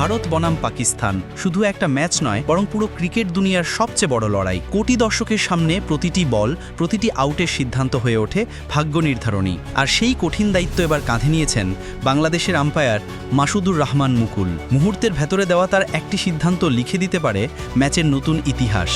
ভারত বনাম পাকিস্তান। শুধু একটা ম্যাচ নয়, বরং পুরো ক্রিকেট দুনিয়ার সবচেয়ে বড় লড়াই। কোটি দর্শকের সামনে প্রতিটি বল, প্রতিটি আউটের সিদ্ধান্ত হয়ে ওঠে ভাগ্য নির্ধারণী। আর সেই কঠিন দায়িত্ব এবার কাঁধে নিয়েছেন বাংলাদেশের আম্পায়ার মাসুদুর রহমান মুকুল। মুহূর্তের ভেতরে দেওয়া তার একটি সিদ্ধান্ত লিখে দিতে পারে ম্যাচের নতুন ইতিহাস।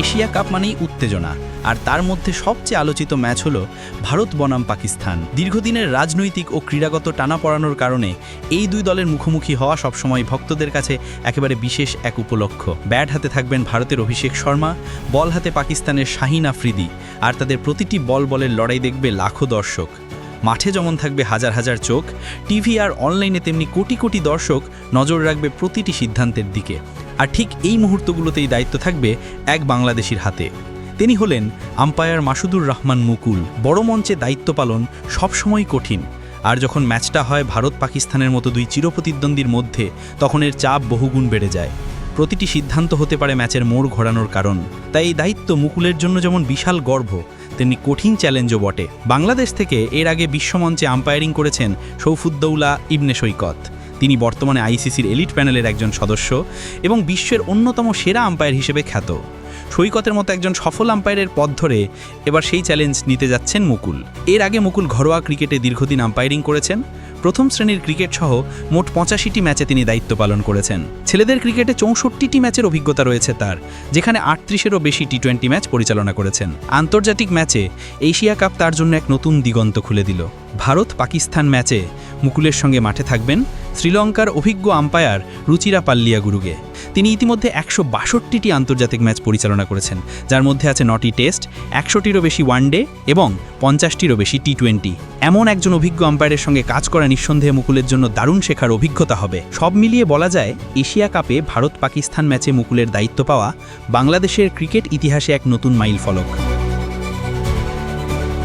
এশিয়া কাপ মানেই উত্তেজনা। আর তার মধ্যে সবচেয়ে আলোচিত ম্যাচ হল ভারত বনাম পাকিস্তান। দীর্ঘদিনের রাজনৈতিক ও ক্রীড়াগত টানা পড়ানোর কারণে এই দুই দলের মুখোমুখি হওয়া সবসময় ভক্তদের কাছে একেবারে বিশেষ এক উপলক্ষ। ব্যাট হাতে থাকবেন ভারতের অভিষেক শর্মা, বল হাতে পাকিস্তানের শাহিন আফ্রিদি। আর তাদের প্রতিটি বল বলের লড়াই দেখবে লাখো দর্শক। মাঠে যেমন থাকবে হাজার হাজার চোখ, টিভি আর অনলাইনে তেমনি কোটি কোটি দর্শক নজর রাখবে প্রতিটি সিদ্ধান্তের দিকে। আর ঠিক এই মুহূর্তগুলোতেই দায়িত্ব থাকবে এক বাংলাদেশির হাতে। তিনি হলেন আম্পায়ার মাসুদুর রহমান মুকুল। বড় মঞ্চে দায়িত্ব পালন সবসময় কঠিন। আর যখন ম্যাচটা হয় ভারত পাকিস্তানের মতো দুই চিরপ্রতিদ্বন্দ্বীর মধ্যে, তখন এর চাপ বহুগুণ বেড়ে যায়। প্রতিটি সিদ্ধান্ত হতে পারে ম্যাচের মোড় ঘোরানোর কারণ। তাই এই দায়িত্ব মুকুলের জন্য যেমন বিশাল গর্ব তেমনি কঠিন চ্যালেঞ্জও বটে। বাংলাদেশ থেকে এর আগে বিশ্বমঞ্চে আম্পায়ারিং করেছেন সৌফুদ্দৌলা ইবনে সৈকত। তিনি বর্তমানে আইসিসির এলিট প্যানেলের একজন সদস্য এবং বিশ্বের অন্যতম সেরা আম্পায়ার হিসেবে খ্যাত। সৈকতের মতো একজন সফল আম্পায়ারের পথ ধরে এবার সেই চ্যালেঞ্জ নিতে যাচ্ছেন মুকুল। এর আগে মুকুল ঘরোয়া ক্রিকেটে দীর্ঘদিন আম্পায়ারিং করেছেন। প্রথম শ্রেণির ক্রিকেট সহ মোট পঁচাশিটি ম্যাচে তিনি দায়িত্ব পালন করেছেন। ছেলেদের ক্রিকেটে চৌষট্টিটি ম্যাচের অভিজ্ঞতা রয়েছে তার, যেখানে আটত্রিশেরও বেশি টি টোয়েন্টি ম্যাচ পরিচালনা করেছেন। আন্তর্জাতিক ম্যাচে এশিয়া কাপ তার জন্য এক নতুন দিগন্ত খুলে দিল। ভারত পাকিস্তান ম্যাচে মুকুলের সঙ্গে মাঠে থাকবেন শ্রীলঙ্কার অভিজ্ঞ আম্পায়ার রুচিরা পাল্লিয়া গুরুগে। তিনি ইতিমধ্যে একশো বাষট্টিটি আন্তর্জাতিক ম্যাচ পরিচালনা করেছেন, যার মধ্যে আছে নটি টেস্ট, একশোটিরও বেশি ওয়ানডে এবং পঞ্চাশটিরও বেশি টি টোয়েন্টি এমন একজন অভিজ্ঞ আম্পায়ারের সঙ্গে কাজ করা নিঃসন্দেহে মুকুলের জন্য দারুণ শেখার অভিজ্ঞতা হবে। সব মিলিয়ে বলা যায়, এশিয়া কাপে ভারত পাকিস্তান ম্যাচে মুকুলের দায়িত্ব পাওয়া বাংলাদেশের ক্রিকেট ইতিহাসে এক নতুন মাইল ফলক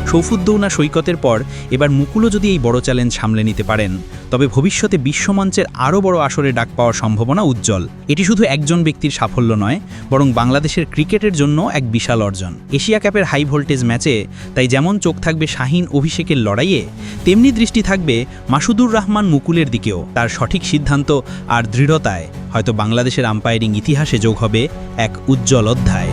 সৌফুদ্দৌনা সৈকতের পর এবার মুকুলও যদি এই বড় চ্যালেঞ্জ সামলে নিতে পারেন, তবে ভবিষ্যতে বিশ্বমঞ্চের আরও বড় আসরে ডাক পাওয়ার সম্ভাবনা উজ্জ্বল। এটি শুধু একজন ব্যক্তির সাফল্য নয়, বরং বাংলাদেশের ক্রিকেটের জন্য এক বিশাল অর্জন। এশিয়া কাপের হাই ভোল্টেজ ম্যাচে, তাই যেমন চোখ থাকবে শাহিন অভিষেকের লড়াইয়ে, তেমনি দৃষ্টি থাকবে মাসুদুর রহমান মুকুলের দিকেও। তার সঠিক সিদ্ধান্ত আর দৃঢ়তায় হয়তো বাংলাদেশের আম্পায়ারিং ইতিহাসে যোগ হবে এক উজ্জ্বল অধ্যায়।